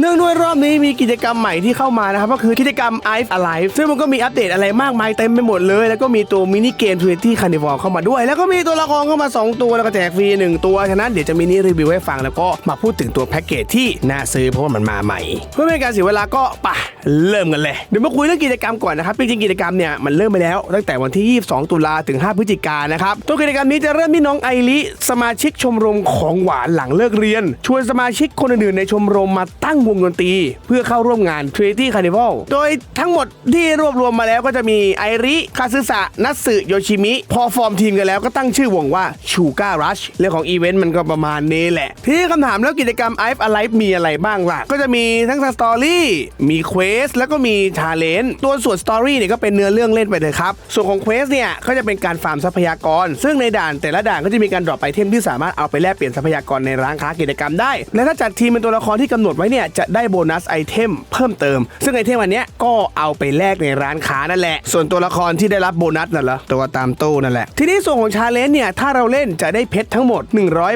เนื่องด้วยรอบนี้มีกิจกรรมใหม่ที่เข้ามานะครับก็คือกิจกรรม Ice Alive ซึ่งมันก็มีอัปเดตอะไรมากมายเต็มไปหมดเลย แล้วก็มีตัวมินิเกม20 Carnival เข้ามาด้วย แล้วก็มีตัวละครเข้ามา 2 ตัวแล้วก็แจกฟรี1 ตัว ฉะนั้นเดี๋ยวจะมินิรีวิวให้ฟังแล้วก็มาพูดถึงตัวแพ็กเกจที่น่าซื้อเพราะว่ามันมาใหม่ เพื่อไม่ให้การเสียเวลาก็ไปะเริ่มกันเลยเดี๋ยวมาคุยเรื่องกิจกรรมก่อนนะครับจริงๆกิจกรรมเนี่ยมันเริ่มไปแล้วตั้งแต่วันที่ 22 ตุลาถึง 5 พฤศจิกายนนะครับตัวกิจกรรมนี้จะเริ่มที่น้องไอริสมาชิกชมรมของหวานหลังเลิกเรียน ชวนสมาชิกคนอื่นๆในชมรมมาตั้งวงดนตรี เพื่อเข้าร่วมงาน Trinity Carnival โดยทั้งหมดที่รวบรวมมาแล้วก็จะมีไอริคาซึสะนัตสึโยชิมิ พอฟอร์มทีมกันแล้วก็ตั้งชื่อวงว่าชูการ u รัชเรื่องของอีเวนต์มันก็ประมาณนี้แหละ ทีนี้คำถามแล้วกิจกรรม Ive Alive มีอะไรบ้างล่ะ ก็จะมีทั้งสตอรี่มีเควสแล้วก็มีชาเลนจ์ตัวส่วนสตอรี่เนี่ยก็เป็นเนื้อเรื่องเล่นไปเลยครับ ส่วนของเควสเนี่ยก็จะเป็นการฟาร์มทรัพยากร ซึ่งในด่านแต่ละด่านก็จะมีการดรอปไอเทมที่สามารถเอาไปแลกเปลี่ยนทรัพยากรในร้านค้ากิจกรรมได้ และถ้าจัดทีมเป็นตัวละครที่กำหนดไว้เนี่ยจะได้โบนัสไอเทมเพิ่มเติม ซึ่งไอเทมอันเนี้ยก็เอาไปแลกในร้านค้านั่นแหละ ส่วนตัวละครที่ได้รับโบนัสน่ะเหรอตัวตามตู้นั่นแหละ ทีนี้ส่วนของชาเลนจ์เนี่ย ถ้าเราเล่นจะได้เพชรทั้งหมด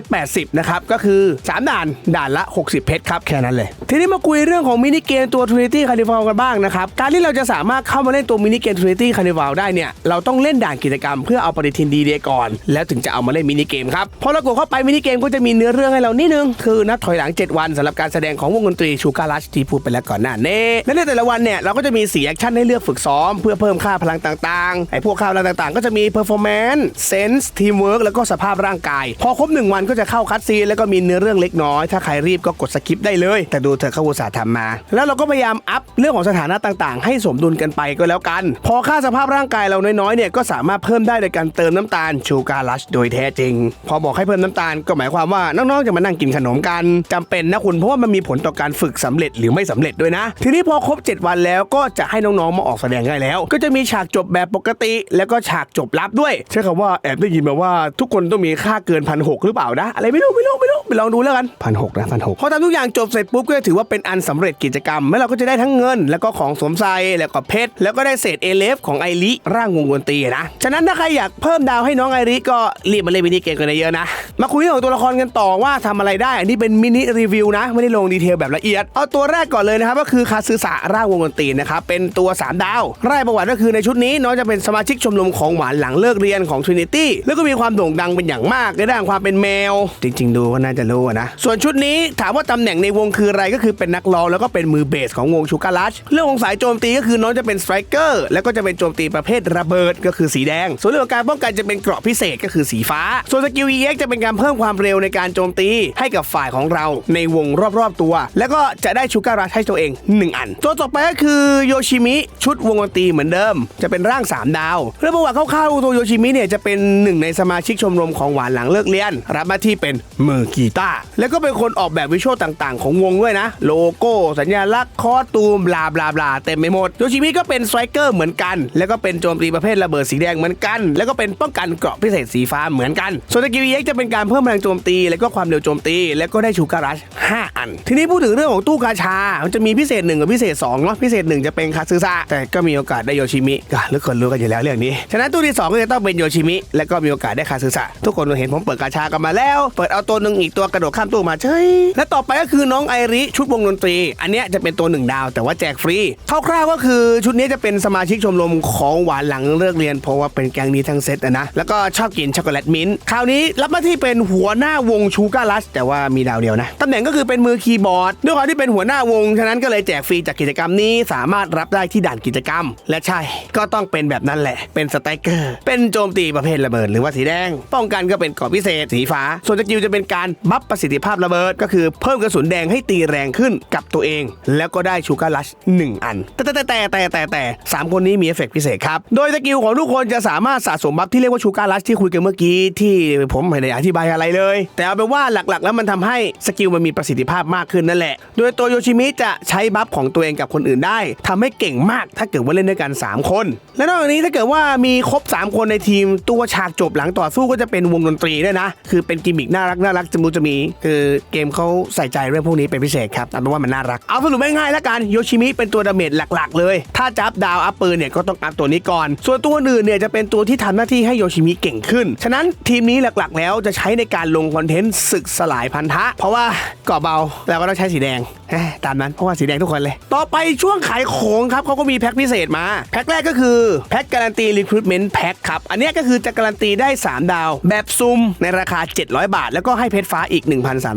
180 นะครับ ก็คือ 3 ด่าน ด่านละ 60 เพชรครับ แค่นั้นเลย ทีนี้มาคุยเรื่องของมินิเกมตัว Trinity Carnival กันบ้างนะครับ การที่เราจะสามารถเข้ามาเล่นตัวมินิเกม Trinity Carnival ได้เนี่ย เราต้องเล่นด่านกิจกรรมเพื่อเอาปฏิทินดีเดย์ก่อน แล้วถึงจะเอามาเล่นมินิเกมครับ พอเรากดเข้าไปมินิเกมก็จะมีเนื้อเรื่องให้เรานิดนึง คือนับถอยหลัง 7 วันสำหรับการแสดงของวงดนตรีชูการัชที่พูดไปแล้วก่อนหน้านี้และในแต่ละวันเนี่ยเราก็จะมีสีแอคชั่นให้เลือกฝึกซ้อม เพื่อเพิ่มค่าพลังต่างๆไอ้พวกค่าพลังต่างๆ ก็จะมี performance sense teamwork แล้วก็สภาพร่างกาย พอครบหนึ่งวันก็จะเข้าคัดซีนแล้วก็มีเนื้อเรื่องเล็กน้อย ถ้าใครรีบก็กดสกิปได้เลย แต่ดูเธอเข้าอุตสาห์ทำมา แล้วเราก็พยายามอัพเรื่องของสถานะต่างๆ ให้สมดุลกันไปก็แล้วกัน พอค่าสภาพร่างกายเราน้อยๆเนี่ยก็สามารถเพิ่มได้โดยการเติมน้ำตาลชูการลัชโดยแท้จริง พอบอกให้เพิ่มน้ำตาลก็หมายความว่าน้องๆจะมานั่งกินขนมกันจำเป็นนะคุณเพราะว่ามันมีผลต่อการฝึกสำเร็จหรือไม่สำเร็จด้วยนะ ทีนี้พอครบ 7 วันแล้วก็จะให้น้องๆมาออกแสดงได้แล้ว ก็จะมีฉากจบแบบปกติ แล้วก็ฉากจบลับด้วย ใช้คำว่าแอบได้ยินมาว่าทุกคนต้องมีค่าเกินพันหหรือเปล่านะ อะไรไม่รู้ไม่รู้ไม่รู้ไปลองดูแล้วกันพันหนะพันหพอทำทุกอย่างจบเสร็จปุ๊บก็จะถือว่าเป็นอันสำเร็จกิจกรรม แล้วเราก็จะได้ทั้งเงิน แล้วก็ของสวมใส่แล้วก็เพชรแล้วก็ได้เศษเอเลฟของไอริร่างวงดนตรีนะฉะนั้นถ้าใครอยากเพิ่มดาวให้น้องไอริก็รีบมาเล่นมินิเกมกันเยอะๆนะมาคุยเรื่องของตัวละครกันต่อว่าทำอะไรได้อันนี้เป็นมินิรีวิวนะไม่ได้ลงดีเทลแบบละเอียดเอาตัวแรกก่อนเลยนะครับก็คือคาซึสะร่างวงดนตรีนะครับเป็นตัว 3 ดาวไร่ประวัติก็คือในชุดนี้น้องจะเป็นสมาชิกชมรมของหวานหลังเลิกเรียนของ Trinity แล้วก็มีความโด่งดังเป็นอย่างมากในด้านความเป็นแมว จริง ๆ ดูก็น่าจะรู้นะ ส่วนชุดนี้ถามว่าตำแหน่งในวงคืออะไรก็คือเป็นนักร้องแล้วก็เป็นมือเบสของวงชูการัชเรื่องของสายโจมตีก็คือน้องจะเป็นสไตรเกอร์แล้วก็จะเป็นโจมตีประเภทระเบิดก็คือสีแดง ส่วนเรื่องของการป้องกันจะเป็นเกราะพิเศษก็คือสีฟ้า ส่วนสกิล EX จะเป็นการเพิ่มความเร็วในการโจมตีให้กับฝ่ายของเราในวงรอบๆตัว แล้วก็จะได้ชูการัชให้ตัวเอง 1 อัน ตัวต่อไปก็คือโยชิมิชุดวงดนตรีเหมือนเดิม จะเป็นร่าง 3 ดาวเรื่องประวัติคร่าวๆตัวโยชิมิเนี่ยจะเป็นหนึ่งในสมาชิกชมรมของหวานหลังเลิกเรียน รับหน้าที่เป็นมือกีตาร์แล้วก็เป็นคนออกแบบวิชวลต่างๆ ของวงด้วยนะ โลโก้ สัญลักษณ์คอตูมบลาบลาบลาเต็มไปหมดโยชิมิก็เป็นสไตรเกอร์เหมือนกัน แล้วก็เป็นโจมตีประเภทระเบิดสีแดงเหมือนกัน แล้วก็เป็นป้องกันเกราะพิเศษสีฟ้าเหมือนกันส่วนสกิล EX จะเป็นการเพิ่มพลังโจมตี แล้วก็ความเร็วโจมตี แล้วก็ได้ชูการัช5อัน ทีนี้พูดถึงเรื่องของตู้กาชา มันจะมีพิเศษ 1 กับพิเศษ2เนาะพิเศษ 1 จะเป็นคาซึซะแต่ก็มีโอกาสได้โยชิมิก็ทุกคนรู้กันอยู่แล้วเรื่องนี้ ฉะนั้นตู้ที่ 2 ก็จะต้องเป็นโยชิมิ แล้วก็มีโอกาสได้คาซึซะทุกคนเห็นผมเปิดกาชากันมาแล้ว เปิดเอาตัวหนึ่งอีกตัวกระโดดข้ามตู้มาเฉยและต่อไปก็คือน้องไอริชุดวงดนตรี อันเนี้ยจะเป็นตัวหนึ่งดาว แต่ว่าแจกฟรีคร่าวๆก็คือชุดนี้จะเป็นสมาชิกชมรมของหวานหลังเลิกเรียนเพราะว่าเป็นแกงนี้ทั้งเซตนะแล้วก็ชอบกินช็อกโกแลตมิ้นท์คราวนี้รับหน้าที่เป็นหัวหน้าวงชูการัสแต่ว่ามีดาวเดียวนะตำแหน่งก็คือเป็นมือคีย์บอร์ดด้วยความที่เป็นหัวหน้าวง ฉะนั้นก็เลยแจกฟรีจากกิจกรรมนี้สามารถรับได้ที่ด่านกิจกรรม และใช่ ก็ต้องเป็นแบบนั้นแหละ เป็นสไตเกอร์ เป็นโจมตีประเภทระเบิดหรือว่าสีแดง ป้องกันก็เป็นกรอบพิเศษสีฟ้า ส่วนสกิลจะเป็นการบัฟประสิทธิภาพระเบิด ก็คือเพิ่มกระสุนแดงให้ตีแรงขึ้นกับตัวเอง แล้วก็ได้ชูการ์ลัชหนึ่งอัน แต่แต่แต่แต่แต่แต่สามคนนี้มีเอฟเฟกต์พิเศษครับ โดยสกิลของทุกคนจะสามารถสะสมบัฟที่เรียกว่าชูการ์ลัชที่คุยกันเมื่อกี้ที่ผมไม่ได้อธิบายอะไรเลย แต่เอาเป็นว่าหลักๆ แล้วมันทำให้สกิลมันมีประสิทธิภาพมากขึ้นนั่นแหละโดยตัวโยชิมิจะใช้บัฟของตัวเองกับคนอื่นได้ทำให้เก่งมากถ้าเกิดว่าเล่นด้วยกัน 3 คน และนอกจากนี้ถ้าเกิดว่ามีครบ 3 คนในทีม ตัวฉากจบหลังต่อสู้ก็จะเป็นวงดนตรีด้วยนะ คือเป็นกิมมิกน่ารักน่ารักจะมูจะมี คือเกมเขาใส่ใจเรื่องพวกนี้เป็นพิเศษครับเอาเป็นว่ามันน่ารัก เอาสรุปง่ายๆแล้วกันโยชิมิเป็นตัวดาเมจหลักๆ เลย ถ้าจับดาวอัพปืนเนี่ยก็ต้องอัพตัวนี้ก่อน ส่วนตัวอื่นเนี่ยจะเป็นตัวที่ทำหน้าที่ให้โยชิมิเก่งขึ้น ฉะนั้นทีมนี้หลักๆ แล้วจะใช้ในการลงคอนเทนต์ศึกสลายพันธะ เพราะว่ากาะเบาแล้วก็ต้องใช้สีแดงแหม่ตามนั้นเพราะว่าสีแดงทุกคนเลย ต่อไปช่วงขายของครับเขาก็มีแพ็คพิเศษมา แพ็คแรกก็คือแพ็คการันตี Recruitment Pack ครับ อันเนี้ยก็คือจะการันตีได้ 3 ดาว แบบซุ่มในราคา 700 บาท แล้วก็ให้เพชรฟ้าอีก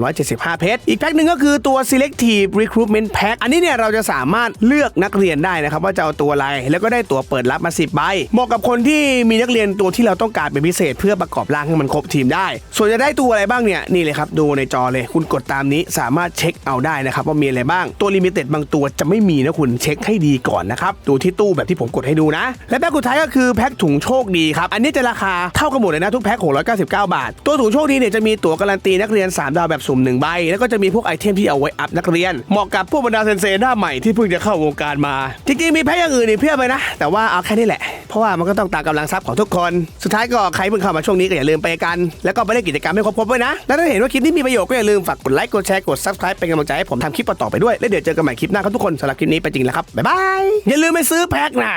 1,375 เพชร อีกแพ็คหนึ่งก็คือตัว Selective Recruitment Pack อันนี้เนี่ยเราจะสามารถเลือกนักเรียนได้นะครับว่าจะเอาตัวอะไร แล้วก็ได้ตัวเปิดรับมา 10 ใบ เหมาะกับคนที่มีนักเรียนตัวที่เราต้องการเป็นพิเศษ เพื่อประกอบร่างให้มันครบทีมได้ ส่วนจะได้ตัวอะไรบ้างเนี่ยนี่เลยครับดูในจอเลย คุณกดตามนี้สามารถเช็คเอาได้นะครับว่ามีอะไรบ้างตัวลิมิเต็ดบางตัวจะไม่มีนะคุณเช็คให้ดีก่อนนะครับดูที่ตู้แบบที่ผมกดให้ดูนะ และแพ็คสุดท้ายก็คือแพ็คถุงโชคดีครับอันนี้จะราคาเท่ากันหมดเลยนะทุกแพ็ค699 บาท ตัวถุงโชคดีเนี่ยจะมีตั๋วการันตีนักเรียน 3 ดาวแบบสุ่ม1ใบแล้วก็จะมีพวกไอเทมที่เอาไว้อัพนักเรียนเหมาะกับพวกบรรดาเซนเซหน้าใหม่ที่เพิ่งจะเข้าวงการมา จริงๆมีแพ็คอย่างอื่นอีกเพียบเลยนะ แต่ว่าเอาแค่นี้แหละเพราะว่ามันก็ต้องตามกำลังทรัพย์ของทุกคน สุดท้ายก็ใครเพิ่งเข้ามาช่วงนี้ก็อย่าลืมไปกัน แล้วก็ไปเล่นกิจกรรมให้ครบๆไว้นะแล้วถ้าเห็นว่าคลิปนี้มีประโยชน์ก็อย่าลืมฝากกดไลค์กดแชร์กด subscribe เป็นกำลังใจให้ผมทำคลิปต่อไปด้วย แล้วเดี๋ยวเจอกันใหม่คลิปหน้าครับทุกคนสำหรับคลิปนี้ไปจริงแล้วครับบ๊ายบายอย่าลืมไปซื้อแพ็คนะ